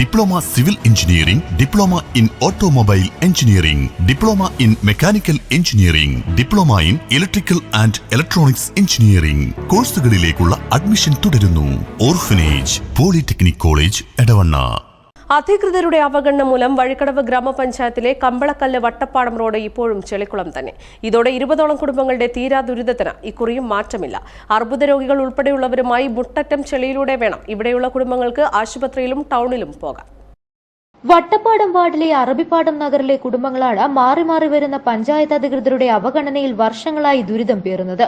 Diploma civil engineering diploma in automobile engineering diploma in mechanical engineering diploma in electrical and electronics engineering. കോഴ്സുകളിലേക്കുള്ള admission തുടരുന്നു. Orphanage polytechnic college Edavanna. അധികൃതരുടെ അവഗണന മൂലം വഴിക്കടവ് ഗ്രാമപഞ്ചായത്തിലെ Kambalakkallu Vattappadam road ഇപ്പോഴും ചെളിക്കുളം തന്നെ. ഇതോടെ ഇരുപതോളം കുടുംബങ്ങളുടെ തീരാ ദുരിതത്തിന് ഇക്കുറിയും മാറ്റമില്ല. അർബുദ രോഗികൾ ഉൾപ്പെടെയുള്ളവരുമായി മുട്ടറ്റം ചെളിയിലൂടെ വേണം. ഇവിടെയുള്ള കുടുംബങ്ങൾക്ക് ആശുപത്രിയിലും ടൗണിലും പോകാം വട്ടപ്പാടം വാർഡിലെ അറബിപ്പാടം നഗറിലെ കുടുംബങ്ങളാണ് മാറി മാറി വരുന്ന പഞ്ചായത്ത് അധികൃതരുടെ അവഗണനയിൽ വർഷങ്ങളായി ദുരിതം പേറുന്നത്.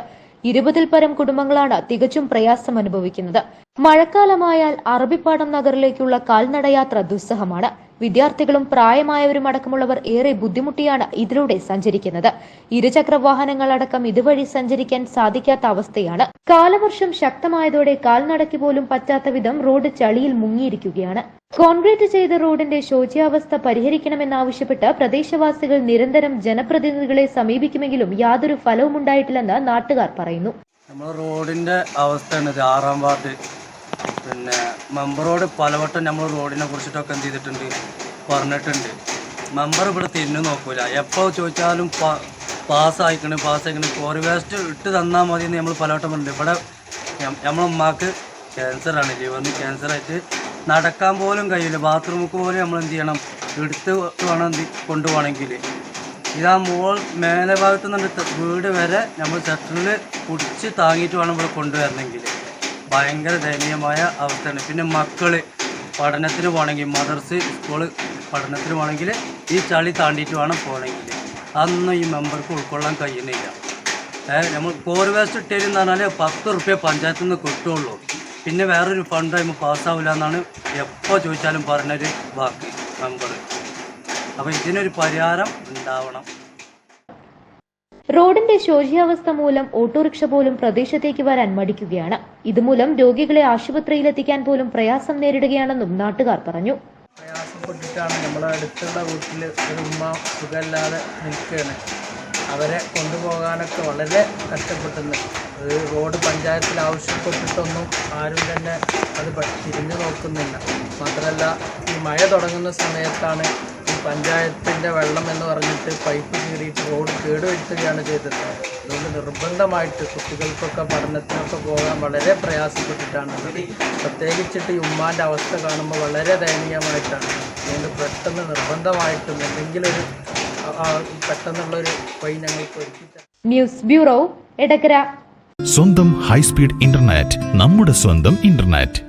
ഇരുപതിൽ പരം കുടുംബങ്ങളാണ് തികച്ചും പ്രയാസം അനുഭവിക്കുന്നത്. മഴക്കാലമായാൽ അറബിപ്പാടം നഗറിലേക്കുള്ള കാൽനടയാത്ര ദുസ്സഹമാണ്. വിദ്യാർത്ഥികളും പ്രായമായവരും അടക്കമുള്ളവർ ഏറെ ബുദ്ധിമുട്ടിയാണ് ഇതിലൂടെ സഞ്ചരിക്കുന്നത്. ഇരുചക്ര വാഹനങ്ങളടക്കം ഇതുവഴി സഞ്ചരിക്കാൻ സാധിക്കാത്ത അവസ്ഥയാണ്. കാലവർഷം ശക്തമായതോടെ കാൽനടയ്ക്ക് പോലും പറ്റാത്ത വിധം റോഡ് ചളിയിൽ മുങ്ങിയിരിക്കുകയാണ്. കോൺക്രീറ്റ് ചെയ്ത റോഡിന്റെ ശോച്യാവസ്ഥ പരിഹരിക്കണമെന്നാവശ്യപ്പെട്ട് പ്രദേശവാസികൾ നിരന്തരം ജനപ്രതിനിധികളെ സമീപിക്കുമെങ്കിലും യാതൊരു ഫലവും ഉണ്ടായിട്ടില്ലെന്ന് നാട്ടുകാർ പറയുന്നു. നമ്മൾ റോഡിന്റെ അവസ്ഥയാണ്. ആറാം വാർഡ്. പിന്നെ മെമ്പറോട് പലവട്ടം നമ്മൾ റോഡിനെ കുറിച്ചിട്ടൊക്കെ എന്ത് ചെയ്തിട്ടുണ്ട്? പറഞ്ഞിട്ടുണ്ട്. മെമ്പർ ഇവിടെ തിന്നു നോക്കൂല. എപ്പോൾ ചോദിച്ചാലും പാസ്സായിക്കണ് പാസ്സായിക്കണ് കോറി വേസ്റ്റ് ഇട്ട് തന്നാൽ മതി എന്ന് നമ്മൾ പലവട്ടം പറഞ്ഞിട്ടുണ്ട്. ഇവിടെ നമ്മളെ ഉമ്മാക്ക് ക്യാൻസറാണ് ലിവറിന് ക്യാൻസറായിട്ട് നടക്കാൻ പോലും കഴിയില്ല. ബാത്റൂമിൽ പോലും നമ്മൾ എന്ത് ചെയ്യണം? എടുത്ത് വേണം എന്ത് കൊണ്ടുപോകണമെങ്കിൽ. ഇതാ മോൾ മേലെ ഭാഗത്തു നിന്ന് വീട് വരെ നമ്മൾ ചട്ടറിൽ പിടിച്ച് താങ്ങിയിട്ട് വേണം ഇവിടെ കൊണ്ടുവരണമെങ്കിൽ. ഭയങ്കര ദയനീയമായ അവസ്ഥയാണ്. പിന്നെ മക്കൾ പഠനത്തിന് പോകണമെങ്കിൽ മദർസ് സ്കൂൾ പഠനത്തിന് പോകണമെങ്കിൽ ഈ ചളി താണ്ടിയിട്ട് വേണം പോകണമെങ്കിൽ. അതൊന്നും ഈ മെമ്പർക്ക് ഉൾക്കൊള്ളാൻ കഴിയുന്നില്ല. നമ്മൾ കോർ വേസ്റ്റ് ഇട്ടേരെന്ന് പറഞ്ഞാൽ പത്ത് റുപ്യ പഞ്ചായത്തിൽ നിന്ന് കിട്ടുള്ളൂ. പിന്നെ വേറൊരു ഫണ്ട് ആകുമ്പോൾ പാസ്സാവില്ല എന്നാണ് എപ്പോൾ ചോദിച്ചാലും പറഞ്ഞൊരു ബാക്കി മെമ്പർ അപ്പോൾ ഇതിനൊരു പരിഹാരം ഉണ്ടാവണം. റോഡിന്റെ ശോചിയാവസ്ഥ മൂലം ഓട്ടോറിക്ഷ പോലും പ്രദേശത്തേക്ക് വരാൻ മടിക്കുകയാണ്. ഇതുമൂലം രോഗികളെ ആശുപത്രിയിലെത്തിക്കാൻ പോലും പ്രയാസം നേരിടുകയാണെന്നും നാട്ടുകാർ പറഞ്ഞു. പ്രയാസപ്പെട്ടിട്ടാണ് നമ്മളെ അടുത്തുള്ള വീട്ടിൽ ഒരു ഉമ്മ സുഖമില്ലാതെ നിൽക്കുകയാണ്. അവരെ കൊണ്ടുപോകാനൊക്കെ വളരെ കഷ്ടപ്പെട്ടുന്നു അത് റോഡ് പഞ്ചായത്തിൽ ആവശ്യപ്പെട്ടിട്ടൊന്നും ആരും തന്നെ അത് തിരിഞ്ഞു നോക്കുന്നില്ല. മാത്രമല്ല ഈ മഴ തുടങ്ങുന്ന സമയത്താണ് ഈ പഞ്ചായത്തിന്റെ വെള്ളം എന്ന് പറഞ്ഞിട്ട് പൈപ്പ് കീറിയിട്ട് റോഡ് കേടുവരുത്തുകയാണ് ചെയ്തത്. അതുകൊണ്ട് നിർബന്ധമായിട്ട് കുട്ടികൾക്കൊക്കെ പഠനത്തിനൊക്കെ പോകാൻ വളരെ പ്രയാസപ്പെട്ടിട്ടാണ്. പ്രത്യേകിച്ചിട്ട് ഈ ഉമ്മാന്റെ അവസ്ഥ കാണുമ്പോൾ വളരെ ദയനീയമായിട്ടാണ്. അതുകൊണ്ട് പെട്ടെന്ന് നിർബന്ധമായിട്ടും എന്തെങ്കിലും ഒരു പെട്ടെന്നുള്ളൊരു വഴി ഞങ്ങൾക്ക്. ന്യൂസ് ബ്യൂറോ എടക്കര സ്വന്തം ഹൈസ്പീഡ് ഇന്റർനെറ്റ് നമ്മുടെ സ്വന്തം ഇന്റർനെറ്റ്